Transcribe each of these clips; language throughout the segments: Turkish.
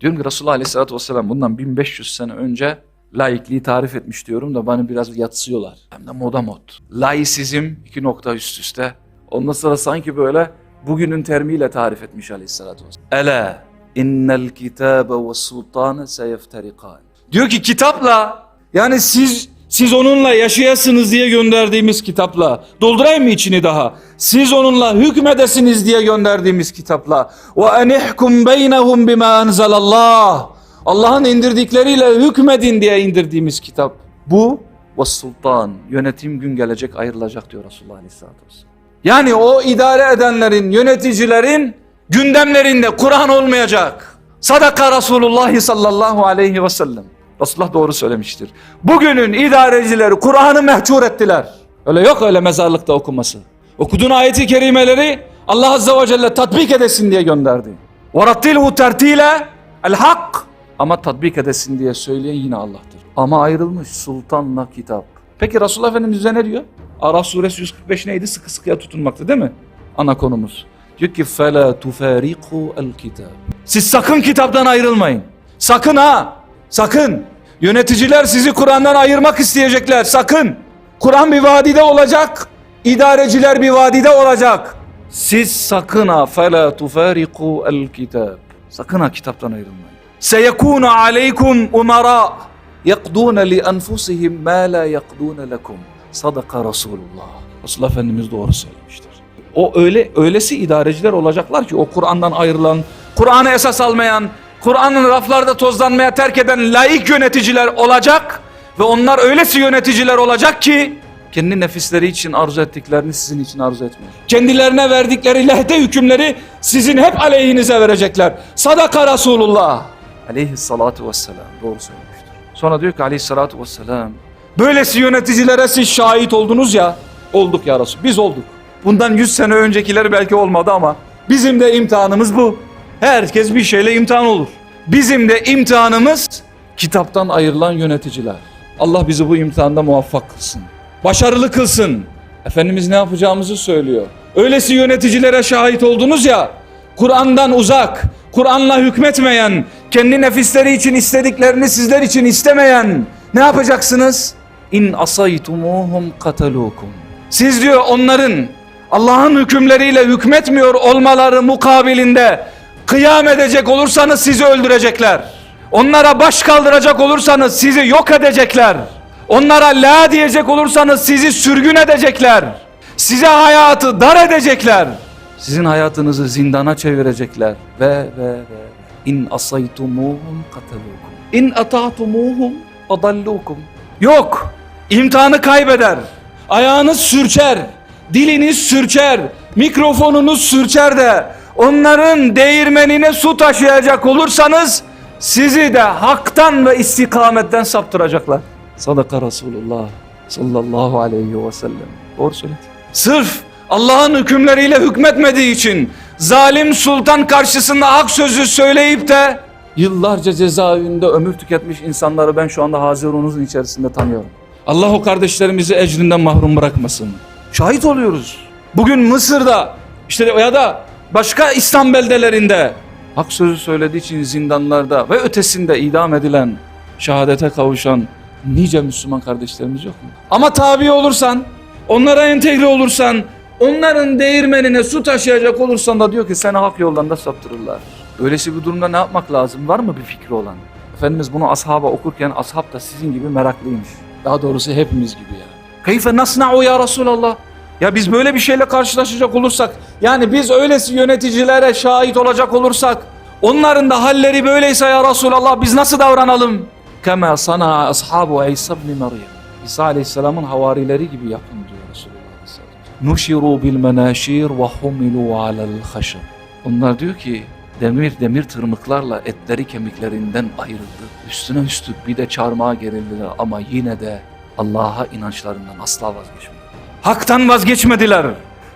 Diyorum ki Resulullah Aleyhisselatü Vesselam bundan 1500 sene önce laikliği tarif etmiş diyorum da bana biraz yatsıyorlar. Hem de moda mod. Laisizm iki nokta üst üste. Ondan sonra sanki böyle bugünün termiyle tarif etmiş Aleyhisselatü Vesselam. Ele innel kitabe ve sultane seyeftarikan. Diyor ki kitapla yani siz siz onunla yaşayasınız diye gönderdiğimiz kitapla. Doldurayım mı içini daha? Siz onunla hükmedesiniz diye gönderdiğimiz kitapla. Ve enihkum beynehum bima enzelallah. Allah'ın indirdikleriyle hükmedin diye indirdiğimiz kitap. Bu ve sultan. Yönetim gün gelecek ayrılacak diyor Resulullah Aleyhisselatü Vesselam. Yani o idare edenlerin, yöneticilerin gündemlerinde Kur'an olmayacak. Sadaka Resulullah sallallahu aleyhi ve sellem. Resulullah doğru söylemiştir. Bugünün idarecileri Kur'an'ı mehcur ettiler. Öyle yok öyle mezarlıkta okuması. Okuduğun ayeti kerimeleri Allah azze ve celle tatbik edesin diye gönderdi. وَرَتِّلْهُ tertile el hak. Ama tatbik edesin diye söyleyen yine Allah'tır. Ama ayrılmış sultanla kitap. Peki Resulullah Efendimiz bize ne diyor? Araf suresi 145 neydi? Sıkı sıkıya tutunmaktı değil mi? Ana konumuz. Diyor ki فَلَا تُفَارِقُوا الْكِتَابِ Siz sakın kitaptan ayrılmayın. Sakın ha. Sakın. Yöneticiler sizi Kur'an'dan ayırmak isteyecekler. Sakın. Kur'an bir vadide olacak. İdareciler bir vadide olacak. Siz sakın ha fela tufariku el kitab. Sakın ha kitaptan ayrılmayın. Seyekunu aleykum umara yakdun li enfusihim ma la yakdun lekum. Sadaka Resulullah. Resulullah Efendimiz doğru söylemiştir. O öyle öylesi idareciler olacaklar ki o Kur'an'dan ayrılan, Kur'an'ı esas almayan, Kur'an'ın raflarda tozlanmaya terk eden laik yöneticiler olacak ve onlar öylesi yöneticiler olacak ki kendi nefisleri için arzu ettiklerini sizin için arzu etmiyor. Kendilerine verdikleri lehde hükümleri sizin hep aleyhinize verecekler. Sadaka Resulullah. Aleyhissalatu vesselam. Doğru söylemiştir. Sonra diyor ki aleyhissalatu vesselam. Böylesi yöneticilere siz şahit oldunuz ya. Olduk ya Resul. Biz olduk. Bundan 100 sene öncekileri belki olmadı ama bizim de imtihanımız bu. Herkes bir şeyle imtihan olur. Bizim de imtihanımız kitaptan ayrılan yöneticiler. Allah bizi bu imtihanda muvaffak kılsın. Başarılı kılsın. Efendimiz ne yapacağımızı söylüyor. Öylesi yöneticilere şahit oldunuz ya. Kur'an'dan uzak, Kur'an'la hükmetmeyen, kendi nefisleri için istediklerini sizler için istemeyen ne yapacaksınız? İn asaytumuhum katalukum. Siz diyor onların Allah'ın hükümleriyle hükmetmiyor olmaları mukabilinde kıyam edecek olursanız sizi öldürecekler. Onlara baş kaldıracak olursanız sizi yok edecekler. Onlara la diyecek olursanız sizi sürgün edecekler. Size hayatı dar edecekler. Sizin hayatınızı zindana çevirecekler. Ve ve ve in asaytumuhum katalukum. İn ata'tumuhum adallukum. Yok. İmtihanı kaybeder. Ayağınız sürçer. Diliniz sürçer. Mikrofonunuz sürçer de onların değirmenine su taşıyacak olursanız sizi de haktan ve istikametten saptıracaklar. Sadaka Resulullah sallallahu aleyhi ve sellem. Doğru söyledi. Sırf Allah'ın hükümleriyle hükmetmediği için zalim sultan karşısında hak sözü söyleyip de yıllarca cezaevinde ömür tüketmiş insanları ben şu anda Hazirunuzun içerisinde tanıyorum. Allah o kardeşlerimizi ecrinden mahrum bırakmasın. Şahit oluyoruz. Bugün Mısır'da işte ya da başka İslam beldelerinde hak sözü söylediği için zindanlarda ve ötesinde idam edilen, şehadete kavuşan nice Müslüman kardeşlerimiz yok mu? Ama tabi olursan, onlara entegre olursan, onların değirmenine su taşıyacak olursan da diyor ki seni hak yoldan da saptırırlar. Öylesi bir durumda ne yapmak lazım? Var mı bir fikri olan? Efendimiz bunu ashaba okurken ashab da sizin gibi meraklıymış. Daha doğrusu hepimiz gibi yani. Keyfe nasna'u ya Resulallah? Ya biz böyle bir şeyle karşılaşacak olursak, yani biz öylesi yöneticilere şahit olacak olursak, onların da halleri böyleyse ya Resulallah biz nasıl davranalım? Kema sana ashabu İsa ibn Meryem. İsa Aleyhisselam'ın havarileri gibi yapın diyor Resulullah Aleyhisselam. Nuşiru bil menaşir ve humilu alel haşab. Onlar diyor ki demir demir tırmıklarla etleri kemiklerinden ayrıldı. Üstüne üstlük bir de çarmıha gerildiler ama yine de Allah'a inançlarından asla vazgeçmediler. Haktan vazgeçmediler.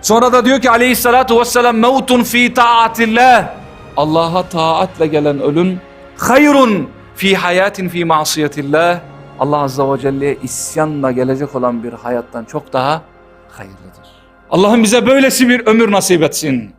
Sonra da diyor ki aleyhissalatu vesselam mevtun fi taatillah. Allah'a taatle gelen ölüm hayrun fi hayatin fi masiyetillah. Allah azze ve celle'ye isyanla gelecek olan bir hayattan çok daha hayırlıdır. Allah'ım bize böylesi bir ömür nasip etsin.